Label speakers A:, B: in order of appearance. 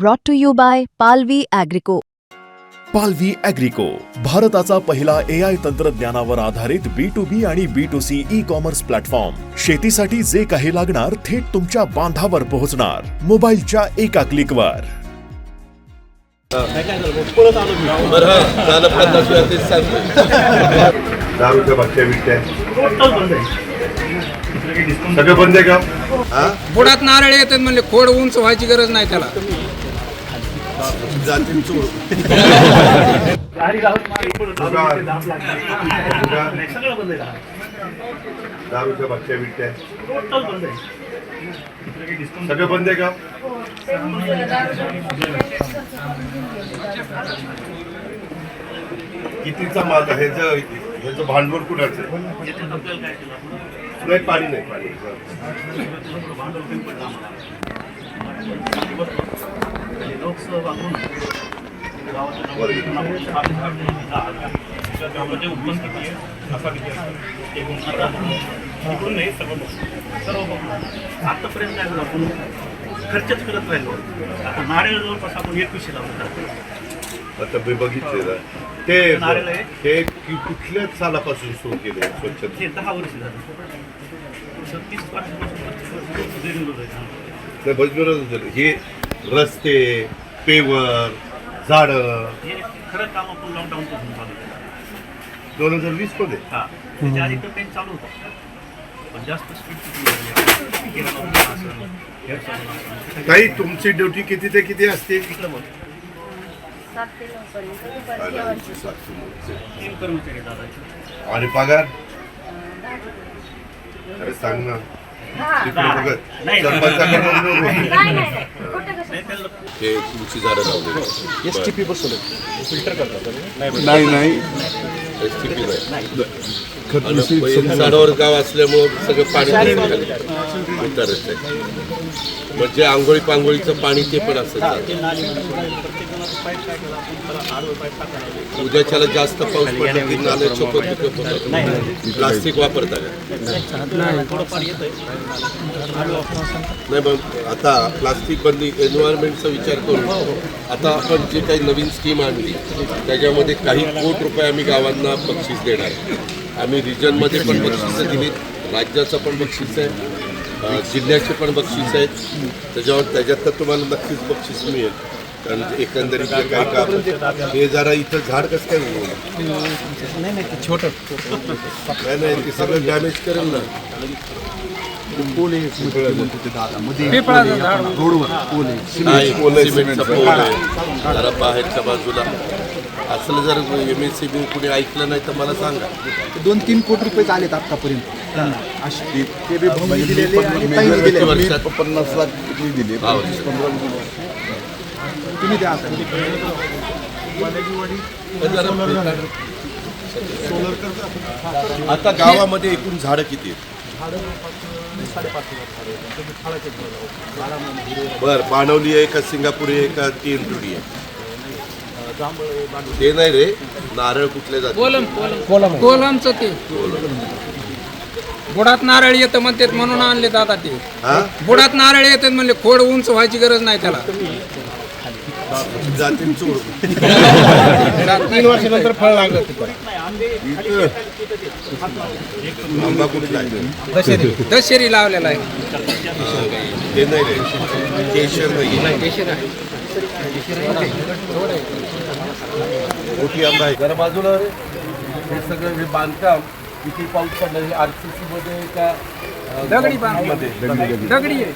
A: brought to you by Palvi Agrico.
B: पालवी अॅग्रिको भारताचा पहिला ए आय तंत्रज्ञानावर आधारित बी टू बी आणि B to C e commerce platform शेतीसाठी जे काही लागणार थेट तुमच्या बांधावर पोहोचणार. मोबाईलच्या एका क्लिकवर
C: सगळं बंद आहे का?
D: बुडात नारळ येतात म्हणले खोड उंच व्हायची गरज नाही त्याला.
E: जातील चोर
C: दारूच्या मागच्या विट्या सगळं बंद आहे का कितीचा माल आहे ह्याचं ह्याचं भांडवल कुणाचं आहे? नाही पाणी नाही पाणी
F: आतापर्यंत काय झालं आपण खर्चच करत राहिलो आता नारळ जवळपास आपण एकवीसशे लावतो
C: आता मी बघितलेलं ते. ते कि- कुठल्या सालापासून सुरू केले स्वच्छता
F: हे दहा वर्ष तीस
C: झालं. हे रस्ते पेवर झाड.
F: खरं काम आपण लॉकडाऊन पासून चालू केलं.
C: दोन हजार वीसमध्ये?
F: हा. त्याच्या आधी तर काही चालू होतं. पण जास्त स्पीड
C: काही तुमची ड्युटी किती ते किती असते?
F: तीन कर्मचारी दादाचे.
C: आणि पगार? अरे सांग ना.
G: हा.
E: तुमची झाडं लावली एस टी पी
C: नाही नाही
E: एस टी पी नाही. आणि झाडावर गाव असल्यामुळं सगळं पाणी म्हणजे आंघोळी पांघोळीचं पाणी ते पण असं उद्याच्याला जास्त पाऊस पडला की नालं चोपत प्लास्टिक वापरता का? नाही. मग आता प्लास्टिक बंदी एन्व्हायरमेंटचा विचार करून आता आपण जे काही नवीन स्कीम आणली त्याच्यामध्ये काही कोट रुपये आम्ही गावांना बक्षीस देणार. आम्ही रिजनमध्ये पण बक्षिसं दिली राज्याचं पण बक्षीस आहे जिल्ह्याचे पण बक्षीस आहेत त्याच्यावर त्याच्यात तर तुम्हाला नक्कीच बक्षीस मिळेल. कारण एकंदरीत जे काही काम हे जरा इथं झाड कसं काय उगवलं? नाही नाही ते सगळं डॅमेज करेल ना. नाही, पोल आहे जरा बाहेरच्या बाजूला. असलं जर एम एस सी बी कुणी ऐकलं नाही तर मला सांगा.
H: दोन तीन कोटी रुपये आलेत आतापर्यंत अशी ते बी
E: वर्षात
H: पन्नास लाख दिले.
E: भाव.
H: तुम्ही द्या आता.
E: गावामध्ये एकूण झाडं किती आहेत? बर बाणवली आहे का सिंगापुरी आहे का तेंदुडी आहे? ते नाही रे नारळ कुठले जाते
D: कोलम. कोलम. कोलमचं ते. बुडात नारळ येतं म्हणतात म्हणून आणले दादा ते.
C: हा?
D: बुडात नारळ येतात म्हणले खोड उंच व्हायची गरज नाही त्याला.
E: जातील चोर
D: तीन वर्षानंतर फळ लागलं
E: आंबा
D: दशेरी लावलेला आहे.
E: ते नाही रे. केशर नाही. मोठी आंबा आहे. जरा बाजूला रे. हे सगळं हे बांधकाम किती पाऊस पडला हे आर सी सी मध्ये का अं,
D: दगडी बांधकाम.
E: मध्ये.
D: दगडी आहे.